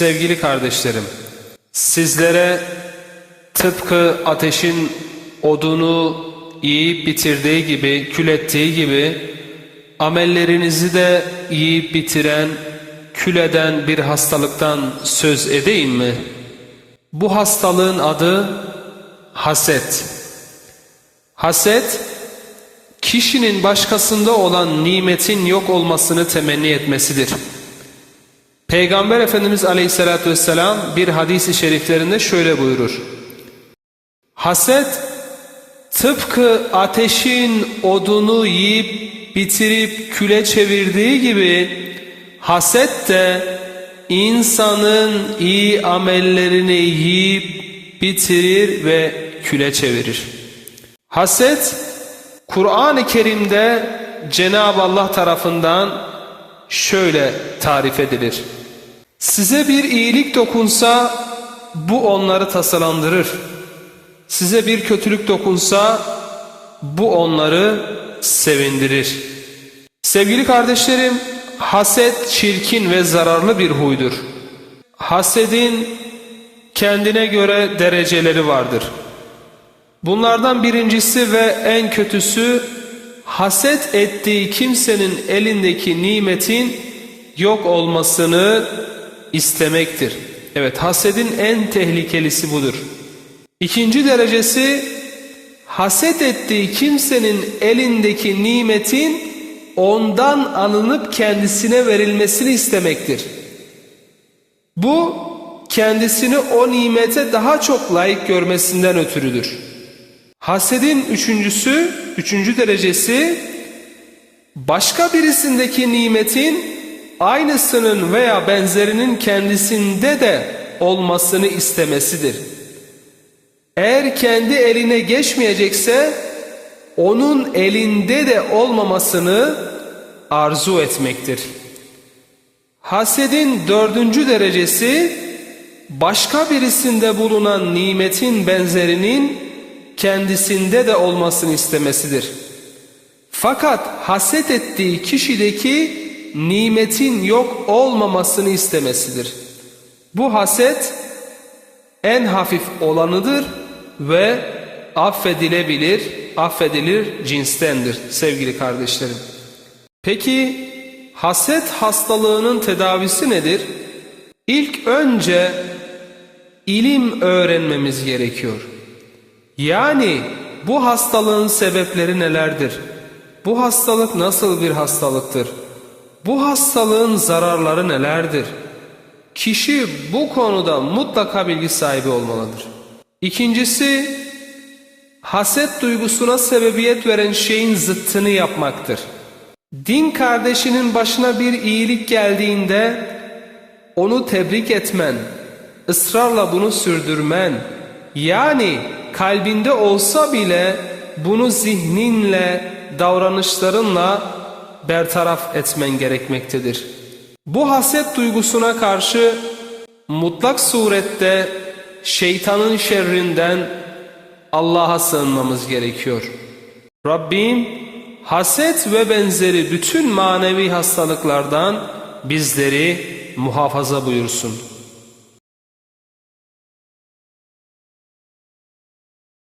Sevgili kardeşlerim, sizlere tıpkı ateşin odunu yiyip bitirdiği gibi, kül ettiği gibi, amellerinizi de yiyip bitiren, kül eden bir hastalıktan söz edeyim mi? Bu hastalığın adı haset. Haset, kişinin başkasında olan nimetin yok olmasını temenni etmesidir. Peygamber Efendimiz Aleyhisselatü Vesselam bir hadisi şeriflerinde şöyle buyurur. Haset tıpkı ateşin odunu yiyip bitirip küle çevirdiği gibi haset de insanın iyi amellerini yiyip bitirir ve küle çevirir. Haset Kur'an-ı Kerim'de Cenab-ı Allah tarafından şöyle tarif edilir. Size bir iyilik dokunsa bu onları tasalandırır. Size bir kötülük dokunsa bu onları sevindirir. Sevgili kardeşlerim, haset çirkin ve zararlı bir huydur. Hasedin kendine göre dereceleri vardır. Bunlardan birincisi ve en kötüsü haset ettiği kimsenin elindeki nimetin yok olmasını istemektir. Evet hasedin en tehlikelisi budur. İkinci derecesi haset ettiği kimsenin elindeki nimetin ondan alınıp kendisine verilmesini istemektir. Bu kendisini o nimete daha çok layık görmesinden ötürüdür. Hasedin üçüncüsü, üçüncü derecesi başka birisindeki nimetin aynısının veya benzerinin kendisinde de olmasını istemesidir. Eğer kendi eline geçmeyecekse onun elinde de olmamasını arzu etmektir. Hasedin dördüncü derecesi başka birisinde bulunan nimetin benzerinin kendisinde de olmasını istemesidir. Fakat haset ettiği kişideki nimetin yok olmamasını istemesidir. Bu haset en hafif olanıdır ve affedilebilir, affedilir cinstendir sevgili kardeşlerim. Peki haset hastalığının tedavisi nedir? İlk önce ilim öğrenmemiz gerekiyor. Yani bu hastalığın sebepleri nelerdir? Bu hastalık nasıl bir hastalıktır? Bu hastalığın zararları nelerdir? Kişi bu konuda mutlaka bilgi sahibi olmalıdır. İkincisi, haset duygusuna sebebiyet veren şeyin zıttını yapmaktır. Din kardeşinin başına bir iyilik geldiğinde onu tebrik etmen, ısrarla bunu sürdürmen, yani kalbinde olsa bile bunu zihninle, davranışlarınla bertaraf etmen gerekmektedir. Bu haset duygusuna karşı mutlak surette şeytanın şerrinden Allah'a sığınmamız gerekiyor. Rabbim haset ve benzeri bütün manevi hastalıklardan bizleri muhafaza buyursun.